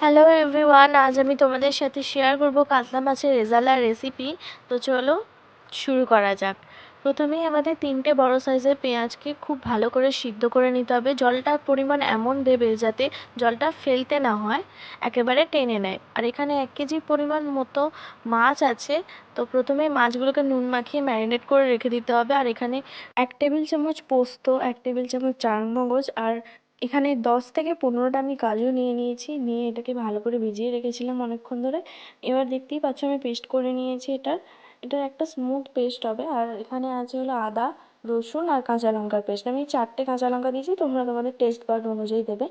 Hello everyone আজ আমি তোমাদের সাথে শেয়ার করব কাতলা মাছের রেজালা রেসিপি তো চলো শুরু করা যাক। প্রথমেই আমাদের তিনটে বড় সাইজের পেঁয়াজকে খুব ভালো করে সিদ্ধ করে নিতে হবে। জলটার পরিমাণ এমন দেবে যাতে জলটা ফেলতে না হয়, একেবারে টেনে নেয়। আর এখানে এক কেজি পরিমাণ মতো মাছ আছে। তো প্রথমে মাছগুলোকে নুন মাখিয়ে ম্যারিনেট করে রেখে দিতে হবে। আর এখানে এক টেবিল চামচ পোস্ত, এক টেবিল চামচ চারমগজ আর এখানে দশ থেকে পনেরোটা আমি কাজু নিয়ে নিয়েছি, নিয়ে এটাকে ভালো করে ভিজিয়ে রেখেছিলাম অনেকক্ষণ ধরে। এবার দেখতেই পাচ্ছ আমি পেস্ট করে নিয়েছি এটার এটার একটা স্মুথ পেস্ট হবে। আর এখানে আছে হলো আদা, রসুন আর কাঁচা লঙ্কার পেস্ট। আমি চারটে কাঁচা লঙ্কা দিয়েছি, তোমরা তোমাদের টেস্ট বাড অনুযায়ী দেবে।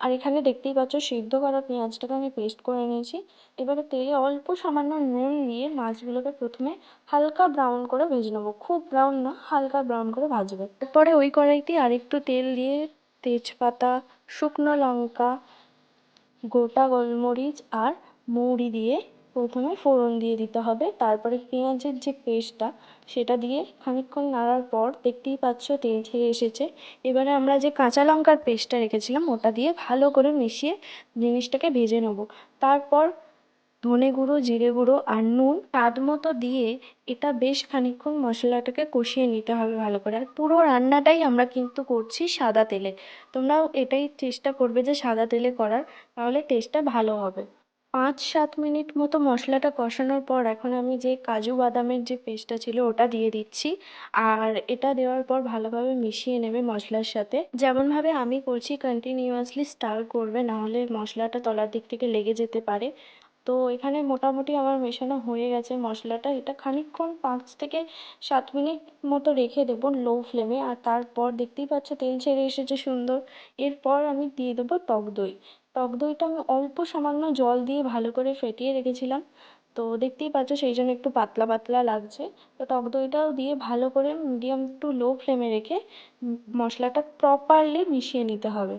আর এখানে দেখতেই পাচ্ছ সিদ্ধ করা পেঁয়াজটাকে আমি পেস্ট করে নিয়েছি। এবারে তেলে অল্প সামান্য নুন দিয়ে মাছগুলোকে প্রথমে হালকা ব্রাউন করে ভেজে নেব। খুব ব্রাউন না, হালকা ব্রাউন করে ভাজবে। তারপরে ওই কড়াইতে আরেকটু তেল দিয়ে তেজপাতা, শুকনো লঙ্কা, গোটা গোলমরিচ আর মৌরি দিয়ে প্রথমে ফোড়ন দিয়ে দিতে হবে। তারপরে পেঁয়াজের যে পেস্টটা, সেটা দিয়ে খানিকক্ষণ নাড়ার পর দেখতেই পাচ্ছ তেল ছেড়ে এসেছে। এবারে আমরা যে কাঁচা লঙ্কার পেস্টটা রেখেছিলাম, ওটা দিয়ে ভালো করে মিশিয়ে জিনিসটাকে ভেজে নেব। তারপর ধনে গুঁড়ো, জিরে গুঁড়ো আর নুন স্বাদ মতো দিয়ে এটা বেশ খানিকক্ষণ মশলাটাকে কষিয়ে নিতে হবে ভালো করে। আর পুরো রান্নাটাই আমরা কিন্তু করছি সাদা তেলে। তোমরাও এটাই চেষ্টা করবে যে সাদা তেলে করার, তাহলে টেস্টটা ভালো হবে। পাঁচ, সাত মিনিট মতো মশলাটা কষানোর পর এখন আমি যে কাজু বাদামের যে পেস্টটা ছিল ওটা দিয়ে দিচ্ছি। আর এটা দেওয়ার পর ভালোভাবে মিশিয়ে নেবে মশলার সাথে। যেমনভাবে আমি করছি কন্টিনিউয়াসলি স্টার করবে, নাহলে মশলাটা তলার দিক থেকে লেগে যেতে পারে। তো এখানে মোটামুটি আমার মেশানো হয়ে গেছে মশলাটা। এটা খানিকক্ষণ পাঁচ থেকে সাত মিনিট মতো রেখে দেবো লো ফ্লেমে আর তারপর দেখতেই পাচ্ছ তেল ছেড়ে এসেছে সুন্দর। এরপর আমি দিয়ে দেবো টক দই। টক দইটা আমি অল্প সামান্য জল দিয়ে ভালো করে ফেটিয়ে রেখেছিলাম। তো দেখতেই পাচ্ছ সেই জন্য একটু পাতলা পাতলা লাগছে। তো টক দইটাও দিয়ে ভালো করে মিডিয়াম টু লো ফ্লেমে রেখে মশলাটা প্রপারলি মিশিয়ে নিতে হবে।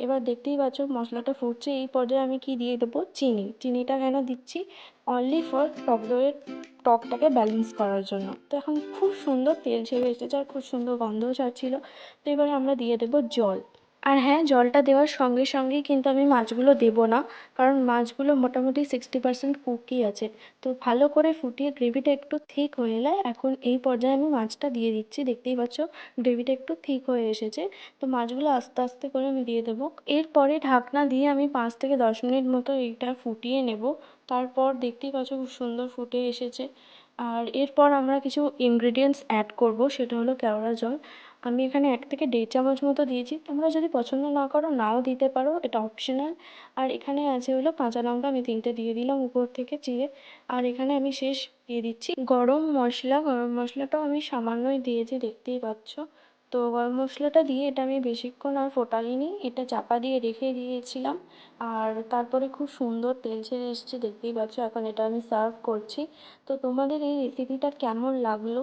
এবার দেখতেই পাচ্ছ মশলাটা ফুটছে। এই পর্যায়ে আমি কি দিয়ে দেবো? চিনি। চিনিটা কেন দিচ্ছি? অনলি ফর টক দইয়ের টকটাকে ব্যালেন্স করার জন্য। তো এখন খুব সুন্দর তেল ছেড়ে এসেছে আর খুব সুন্দর গন্ধও ছাড়ছিল। তো এবারে আমরা দিয়ে দেবো জল। আর হ্যাঁ জলটা দেওয়ার সঙ্গে সঙ্গেই কিন্তু আমি মাছগুলো দেবো না। কারণ মাছগুলো মোটামুটি সিক্সটি পার্সেন্ট কুকই আছে। তো ভালো করে ফুটিয়ে গ্রেভিটা একটু থিক হয়ে এলে এখন এই পর্যায়ে আমি মাছটা দিয়ে দিচ্ছি। দেখতেই পাচ্ছ, গ্রেভিটা একটু থিক হয়ে এসেছে। তো মাছগুলো আস্তে আস্তে করে আমি দিয়ে দেবো। এরপরে ঢাকনা দিয়ে আমি পাঁচ থেকে দশ মিনিট মতো এইটা ফুটিয়ে নেব। তারপর দেখতেই পাচ্ছ, খুব সুন্দর ফুটে এসেছে। আর এরপর আমরা কিছু ইনগ্রিডিয়েন্টস অ্যাড করব। সেটা হলো কেওড়া জল। আমি এখানে এক থেকে দেড় চামচ মতো দিয়েছি। তোমরা যদি পছন্দ না করো, নাও দিতে পারো, এটা অপশনাল আর এখানে আছে হলো কাঁচা লঙ্কা, আমি তিনটে দিয়ে দিলাম উপর থেকে চিড়ে। আর এখানে আমি শেষ দিয়ে দিচ্ছি গরম মশলা। গরম মশলাটাও আমি সামান্যই দিয়েছি, দেখতেই পাচ্ছ। তো গরম মশলাটা দিয়ে এটা আমি বেশিক্ষণ আর ফোটাইনি, এটা চাপা দিয়ে রেখে দিয়েছিলাম। আর তারপরে খুব সুন্দর তেল ছেড়ে এসছে, দেখতেই পাচ্ছ এখন এটা আমি সার্ভ করছি। তো তোমাদের এই রেসিপিটা কেমন লাগল?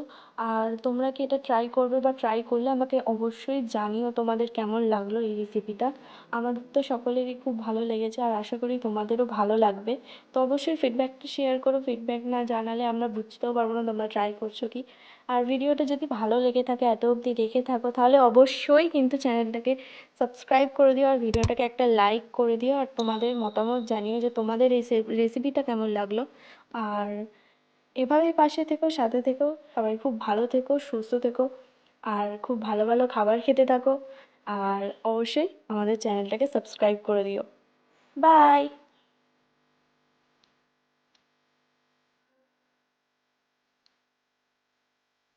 আর তোমরা কি এটা ট্রাই করবে বা ট্রাই করলে আমাকে অবশ্যই জানিও তোমাদের কেমন লাগল এই রেসিপিটা আমাদের তো সকলেরই খুব ভালো লেগেছে আর আশা করি তোমাদেরও ভালো লাগবে। তো অবশ্যই ফিডব্যাকটা শেয়ার করো ফিডব্যাক না জানালে আমরা বুঝতেও পারব না তোমরা ট্রাই করছ কি। আর ভিডিওটা যদি ভালো লেগে থাকে এত অবধি দেখে থাকো, তাহলে অবশ্যই কিন্তু চ্যানেলটাকে সাবস্ক্রাইব করে দিও আর ভিডিওটাকে একটা লাইক করে দিও আর তোমাদের মতামত জানিও যে তোমাদের এই রেসিপিটা কেমন লাগল। আর এভাবেই পাশে থেকো, সাথে থেকো, সবাই খুব ভালো থেকো, সুস্থ থেকো আর খুব ভালো ভালো খাবার খেতে থাকো। আর অবশ্যই আমাদের চ্যানেলটাকে সাবস্ক্রাইব করে দিও। বাই